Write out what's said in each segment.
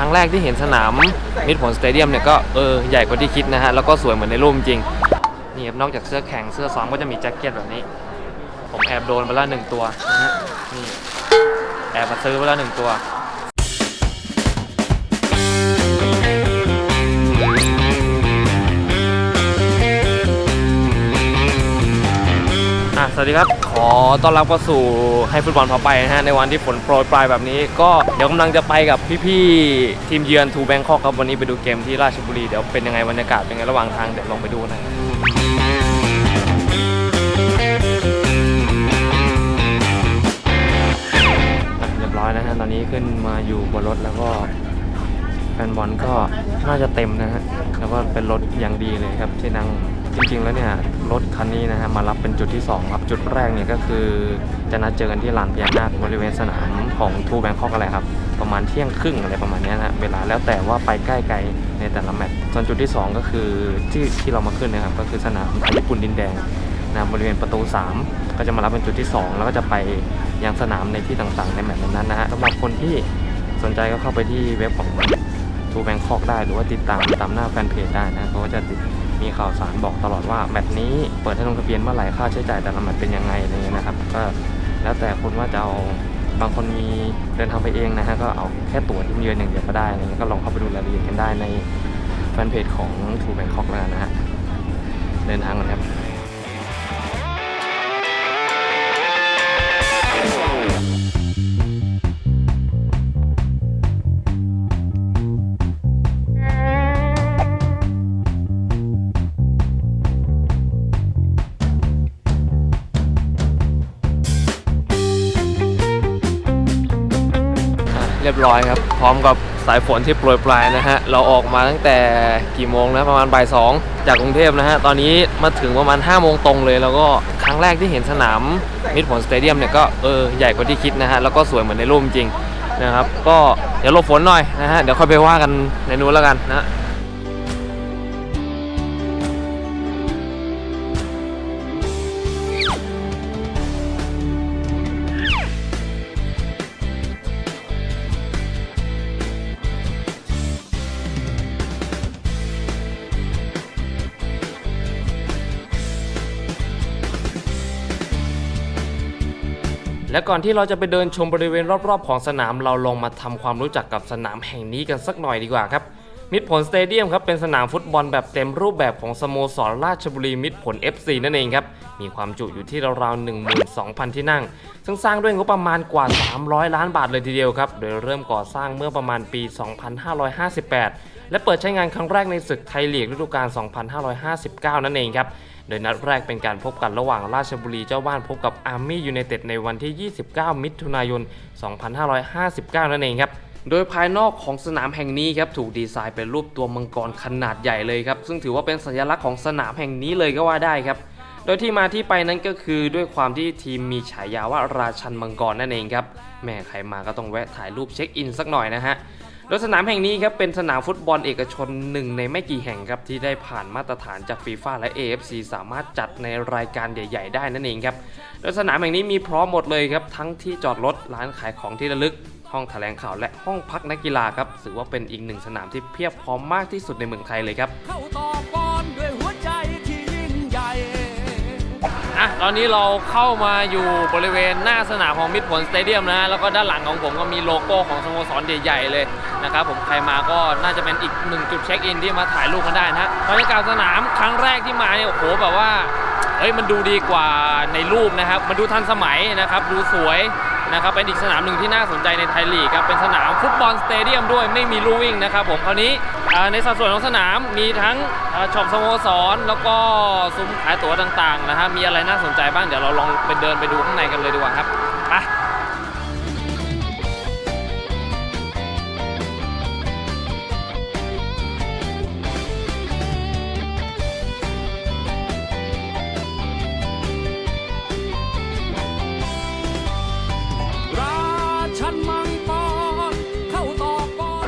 รั้งแรกที่เห็นสนามมิดผลสเตเดียมเนี่ยก็เออใหญ่กว่าที่คิดนะฮะ แล้วก็สวยเหมือนในรูปจริงนี่ครับนอกจากเสื้อแข่งเสื้อซ้อมก็จะมีแจ็คเก็ตแบบนี้ ผมแอบโดนไปแล้วหนึ่งตัวนะฮะนี่แอบมาซื้อไปแล้วหนึ่งตัว สวัสดีครับ ขอต้อนรับเข้าสู่ให้ฟุตบอลพาไปนะฮะในวันที่ฝนโปรยปลายแบบนี้ ก็เดี๋ยวกำลังจะไปกับพี่ๆทีมเยือนทูแบงคอกครับวันนี้ไปดูเกมที่ราชบุรีเดี๋ยวเป็นยังไงบรรยากาศเป็นยังไงระหว่างทางเดี๋ยวลองไปดูนะเรียบร้อยนะฮะตอนนี้ขึ้นมาอยู่บนรถแล้วก็แฟนบอลก็น่าจะเต็มนะฮะแล้วก็เป็นรถอย่างดีเลยครับที่นั่ง จริงๆแล้วเนี่ยรถคันนี้นะฮะมารับเป็นจุดที่ 2 ครับ จุดแรกเนี่ยก็คือจะนัดเจอกันที่ลานพญานาคบริเวณสนามของทูแบงคอกอะไรครับ ประมาณเที่ยงครึ่งอะไรประมาณนี้นะเวลาแล้วแต่ว่าไปใกล้ไกลในแต่ละแมตช์ส่วนจุดที่ 2 ก็คือที่ที่เรามาขึ้นนะครับก็คือสนามญี่ปุ่นดินแดงนะบริเวณประตู 3 ก็จะมารับเป็นจุดที่ 2 แล้วก็จะไปยังสนามในที่ต่างๆ ในแมตช์นั้นนะฮะสำหรับคนที่สนใจก็เข้าไปที่เว็บของทูแบงคอกได้หรือว่าติดตามตามหน้าแฟนเพจได้นะเขาก็จะติด มีข่าวสารบอกตลอดว่าแมตช์นี้เปิดให้ลงทะเบียนเมื่อไหร่ค่าใช้จ่ายแต่ละแมตช์เป็นยังไงอะไรเงี้ยนะครับ ก็แล้วแต่คุณว่าจะเอาบางคนมีเดินทางไปเองนะฮะก็เอาแค่ตั๋วที่เยือนอย่างเดียวก็ได้อะไรเงี้ยก็ลองเข้าไปดูรายละเอียดกันได้ในแฟนเพจของทูแบงคอกแล้วกันนะฮะเดินทางกันครับ ร้อยครับ พร้อมกับสายฝนที่โปรยปลายนะฮะ เราออกมาตั้งแต่กี่โมงนะประมาณบ่ายสองจากกรุงเทพนะฮะ ตอนนี้มาถึงประมาณ5้าโมงตรงเลย แล้วก็ครั้งแรกที่เห็นสนามมิดผลสเตเดียมเนี่ยก็เออใหญ่กว่าที่คิดนะฮะ แล้วก็สวยเหมือนในรูปจริงนะครับ ก็เดี๋ยวหลบฝนหน่อยนะฮะ เดี๋ยวค่อยไปว่ากันในนู้นแล้วกันนะ และก่อนที่เราจะไปเดินชมบริเวณรอบๆ ของสนามเราลองมาทำความรู้จักกับสนามแห่งนี้กันสักหน่อยดีกว่าครับมิตรผลสเตเดียมครับเป็นสนามฟุตบอลแบบเต็มรูปแบบของสโมสรราชบุรีมิตรผล FC นั่นเองครับ มีความจุอยู่ที่ราวๆ12,000 ที่นั่ง ซึ่งสร้างด้วยงบประมาณกว่า 300 ล้านบาทเลยทีเดียวครับ โดยเริ่มก่อสร้างเมื่อประมาณปี 2558 และเปิดใช้งานครั้งแรกในศึกไทยลีกฤดูกาล 2559 นั่นเองครับ โดยนัดแรกเป็นการพบกันระหว่างราชบุรีเจ้าบ้านพบกับอาร์มี่ยูไนเต็ดในวันที่ 29 มิถุนายน 2559 นั่นเองครับ โดยภายนอกของสนามแห่งนี้ครับถูกดีไซน์เป็นรูปตัวมังกรขนาดใหญ่เลยครับ ซึ่งถือว่าเป็นสัญลักษณ์ของสนามแห่งนี้เลยก็ว่าได้ครับ โดยที่มาที่ไปนั้นก็คือด้วยความที่ทีมมีฉายาว่าราชันมังกรนั่นเองครับแม่ใครมาก็ต้องแวะถ่ายรูปเช็คอินสักหน่อยนะฮะ โดยสนามแห่งนี้ครับเป็นสนามฟุตบอลเอกชนหนึ่งในไม่กี่แห่งครับที่ได้ผ่านมาตรฐานจากฟีฟ่าและ AFC สามารถจัดในรายการใหญ่ๆ ได้นั่นเองครับโดยสนามแห่งนี้มีพร้อมหมดเลยครับทั้งที่จอดรถร้านขายของที่ระลึก ห้องแถลงข่าวและห้องพักนักกีฬาครับถือว่าเป็นอีกหนึ่งสนามที่เพียบพร้อมมากที่สุดในเมืองไทยเลยครับ อะตอนนี้เราเข้ามาอยู่บริเวณหน้าสนามของมิดผลสเตเดียมนะแล้วก็ด้านหลังของผมก็มีโลโก้ของสโมสรใหญ่ๆเลยนะครับผมใครมาก็น่าจะเป็นอีกหนึ่งจุดเช็คอินที่มาถ่ายรูปกันได้นะฮะบรรยากาศสนามครั้งแรกที่มาเนี่ยโอ้โหแบบว่าเฮ้ยมันดูดีกว่าในรูปนะครับ มันดูทันสมัยนะครับ ดูสวย นะครับเป็นอีกสนามหนึ่งที่น่าสนใจในไทยลีกครับเป็นสนามฟุตบอลสเตเดียมด้วยไม่มีลู่วิ่งนะครับผมคราวนี้ในสัดส่วนของสนามมีทั้งช็อปสโมสรแล้วก็ซุ้มขายตั๋วต่างๆนะฮะมีอะไรน่าสนใจบ้างเดี๋ยวเราลองไปเดินไปดูข้างในกันเลยดีกว่าครับ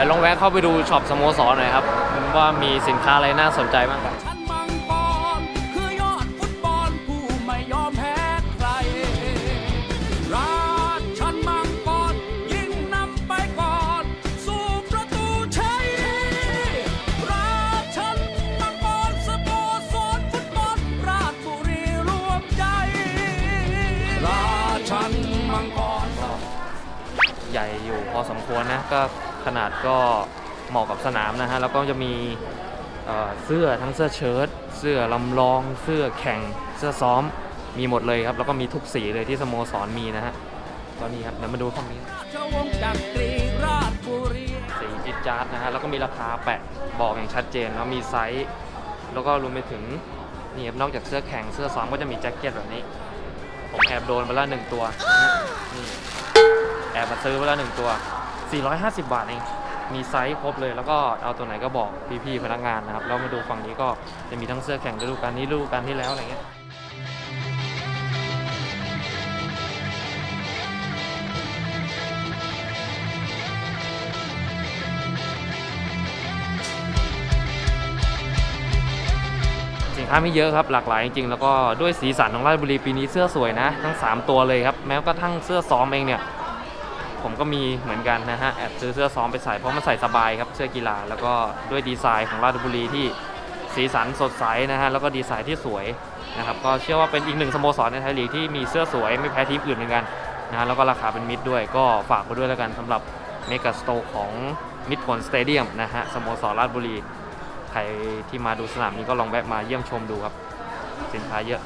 ดี๋ยวลองแวะเข้าไปดูช็อปสโมสรหน่อยครับ ว่ามีสินค้าอะไรน่าสนใจบ้างมากกับใหญ่อยู่พอสมควรนะก็ ขนาดก็เหมาะกับสนามนะฮะ แล้วก็จะมีเสื้อทั้งเสื้อเชิ้ตเสื้อลำลอง เสื้อแข่ง เสื้อซ้อม มีหมดเลยครับ แล้วก็มีทุกสีเลยที่สโมสรมีนะฮะ ตอนนี้ครับ เดี๋ยวมาดูฝั่งนี้ราชวงศ์จักรีราชบุรีสีจิตจาร์ดนะฮะ แล้วก็มีราคาแปะบอกอย่างชัดเจน แล้วมีไซส์ แล้วก็รวมไปถึงนี่ครับนอกจากเสื้อแข่ง เสื้อซ้อมก็จะมีแจ็คเก็ตแบบนี้ ผมแอบโดนไปละหนึ่งตัวนะฮะนี่แอบมาซื้อไปละหนึ่งตัว 450 บาทเอง มีไซส์ครบเลย แล้วก็เอาตัวไหนก็บอกพี่ๆพนักงานนะครับ แล้วมาดูฝั่งนี้ก็จะมีทั้งเสื้อแข่งฤดูกาลนี้ฤดูกาลที่แล้วอะไรเงี้ย สินค้าไม่เยอะครับหลากหลายจริงๆ แล้วก็ด้วยสีสันของราชบุรีปีนี้เสื้อสวยนะ ทั้ง 3 ตัวเลยครับ แม้กระทั่งเสื้อซ้อมเองเนี่ย ผมก็มีเหมือนกันนะฮะแอบซื้อเสื้อซ้อมไปใส่เพราะมันใส่สบายครับเสื้อกีฬาแล้วก็ด้วยดีไซน์ของราชบุรีที่สีสันสดใสนะฮะแล้วก็ดีไซน์ที่สวยนะครับก็เชื่อว่าเป็นอีกหนึ่งสโมสรในไทยลีกที่มีเสื้อสวยไม่แพ้ทีมอื่นเหมือนกันนะฮะแล้วก็ราคาเป็นมิตรด้วยก็ฝากไว้ด้วยแล้วกันสำหรับเมกาสโตร์ของมิตรผลสเตเดียมนะฮะสโมสรราชบุรีใครที่มาดูสนามนี้ก็ลองแวะมาเยี่ยมชมดูครับ สินค้าเยอะ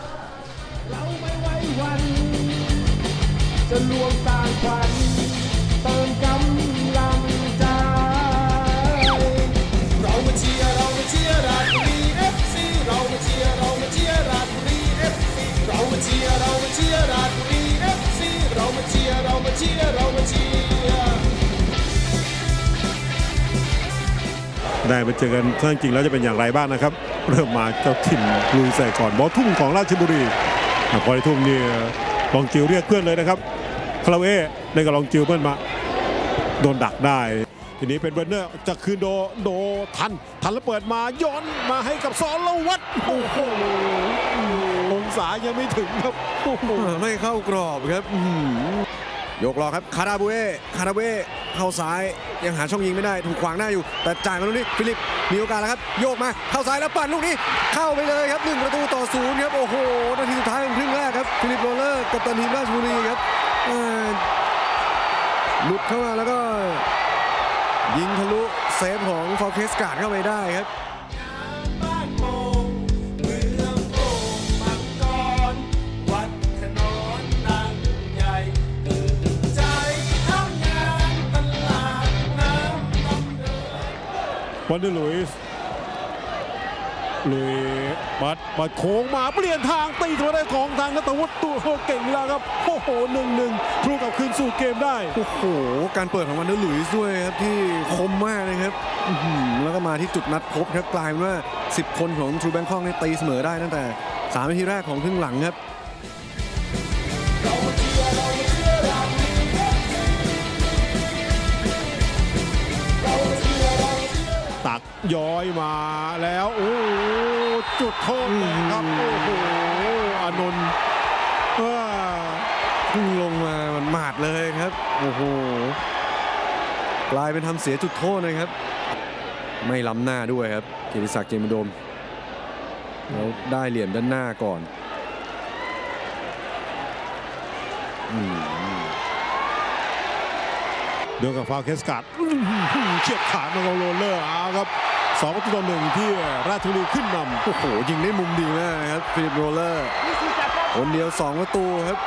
จะลวงสร้างขวัญ ได้มาเจอกันถ้านจริงแล้วจะเป็นอย่างไรบ้างนะครับ เริ่มมาเจ้าถิ่นลุยใส่ก่อนบอลทุ่งของราชบุรีอะพอได้ทุ่งเนี่ยลองจิวเรียกเพื่อนเลยนะครับคาราเว่เล่นกับลองจิวเพื่อนมา โดนดักได้ ทีนี้เป็นเบอรนเนอร์จะคืนโดโดทัน ทันแล้วเปิดมาย้อนมาให้กับสอนละวัดโอ้โหองศายังไม่ถึงครับโอ้โหไม่เข้ากรอบครับอื้อหือยกรอครับคาราบูเอคาราเบ้เข้าซ้ายยังหาช่องยิงไม่ได้ถูกขวางหน้าอยู่ แต่จ่ายมาลูกนี้ฟิลิปมีโอกาสแล้วครับ โยกมาเข้าซ้ายแล้วปั่นลูกนี้ เข้าไปเลยครับหนึ่งประตูต่อศูนย์ครับโอ้โหนาทีสุดท้ายครึ่งแรกครับฟิลิปโรเลอร์กัปตันทีมราชบุรีครับ หลุดเข้ามาแล้วก็ ยิงทะลุเซฟของฟอเคสการ์ดเข้าไปได้ครับวันเดอร์ลุยส์ ลยบัดบัดโค้งมาเปลี่ยนทางตีตัวได้ของทางนัตวุฒิตัวเก่งแล้วครับโอ้โหหนึ่งหนึ่งทรูกลับคืนสู่เกมได้โอ้โห การเปิดของวันเดอร์หลุยส์ด้วยครับที่คมมากนะครับแล้วก็มาที่จุดนัดพบครับกลายเป็นว่า 10 คนของทรูแบงคอกนี่ตีเสมอได้ตั้งแต่3นาทีแรกของครึ่งหลังครับ ตักย้อยมาแล้วโอ้โหจุดโทษแตกครับโอ้โหอานนท์ว้าพุ่งลงมามันหมาดเลยครับโอ้โหกลายเป็นทำเสียจุดโทษนะครับ ไม่ล้ำหน้าด้วยครับเกียรติศักดิ์เจมส์โดมแล้วได้เหลี่ยมด้านหน้าก่อน อืม เดินกับฟาวเคสการ์ดเฉียบขาดมาของโรลเลอร์เอาครับสองประตูต่อหนึ่งที่ราชบุรีขึ้นนำโอ้โหยิงได้มุมดีมากนะครับฟิลิปโรเลอร์คนเดียว 2 ประตูครับ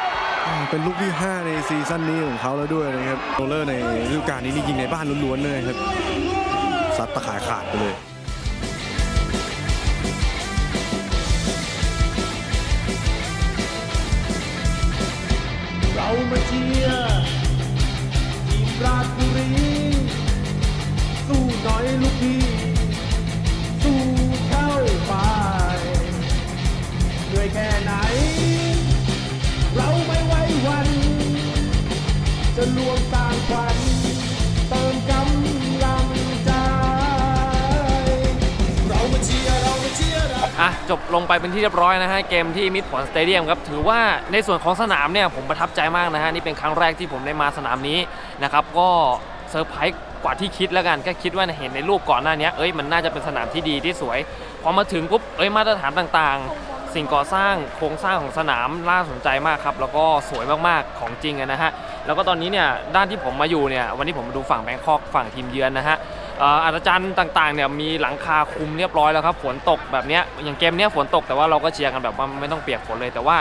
เป็นลูกที่ 5 ในซีซั่นนี้ของเขาแล้วด้วยนะครับโรเลอร์ในฤดูกาลนี้นี่ยิงในบ้านล้วนๆเลยครับซัดตะข่ายขาดไปเลยเรามาเชีย ลูกพี่สู้เข้าไปเหนื่อยแค่ไหน เราไม่ไว้วัน จะลวงสร้างขวัญเติมกำลังใจ เรามาเชียร์เรามาเชียร์รา อะจบลงไปเป็นที่เรียบร้อยนะฮะเกมที่มิดผลสเตเดียมครับถือว่าในส่วนของสนามเนี่ยผมประทับใจมากนะฮะนี่เป็นครั้งแรกที่ผมได้มาสนามนี้นะครับก็เซอร์ไพรส์ กว่าที่คิดแล้วกันก็คิดว่าเห็นในรูปก่อนหน้านี้เอ้ยมันน่าจะเป็นสนามที่ดีที่สวยพอมาถึงปุ๊บเอ้ยมาตรฐานต่างๆ สิ่งก่อสร้างโครงสร้างของสนามน่าสนใจมากครับแล้วก็สวยมากๆของจริงนะฮะแล้วก็ตอนนี้เนี่ยด้านที่ผมมาอยู่เนี่ยวันนี้ผมมาดูฝั่งแบงคอกฝั่งทีมเยือนนะฮะอาจารย์ต่างๆเนี่ยมีหลังคาคุมเรียบร้อยแล้วครับฝนตกแบบเนี้ยอย่างเกมเนี้ยฝนตกแต่ว่าเราก็เชียร์กันแบบว่าไม่ต้องเปียกฝนเลยแต่ว่า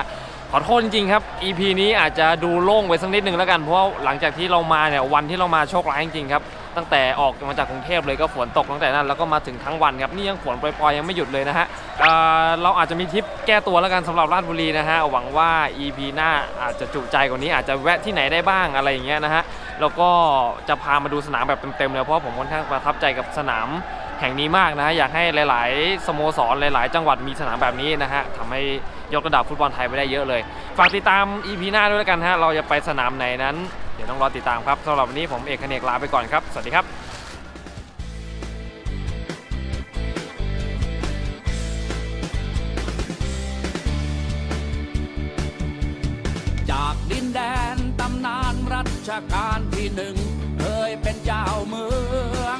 ขอโทษจริงๆครับ EP นี้อาจจะดูโล่งไปสักนิดหนึ่งแล้วกัน เพราะหลังจากที่เรามาเนี่ยวันที่เรามาโชคร้ายจริงๆครับ ตั้งแต่ออกมาจากกรุงเทพเลยก็ฝนตกตั้งแต่นั้นแล้วก็มาถึงทั้งวันครับนี่ยังฝนปล่อยๆยังไม่หยุดเลยนะฮะเเราอาจจะมีทิปแก้ตัวแล้วกันสำหรับราชบุรีนะฮะหวังว่า EP หน้าอาจจะจุใจกว่านี้อาจจะแวะที่ไหนได้บ้างอะไรอย่างเงี้ยนะฮะแล้วก็จะพามาดูสนามแบบเต็มๆเลยเพราะผมค่อนข้างประทับใจกับสนามแห่งนี้มากนะฮะอยากให้หลาย ๆ สโมสรหลาย ๆ จังหวัดมีสนามแบบนี้นะฮะทำให้ยกระดับฟุตบอลไทยไปได้เยอะเลย ฝากติดตาม EP หน้าด้วยแล้วกันฮะเราจะไปสนามไหนนั้น เดี๋ยวต้องรอติดตามครับสำหรับวันนี้ผมเอกคเนกลาไปก่อนครับ สวัสดีครับจากดินแดนตำนานรัชกาลที่หนึ่งเคยเป็นเจ้าเมือง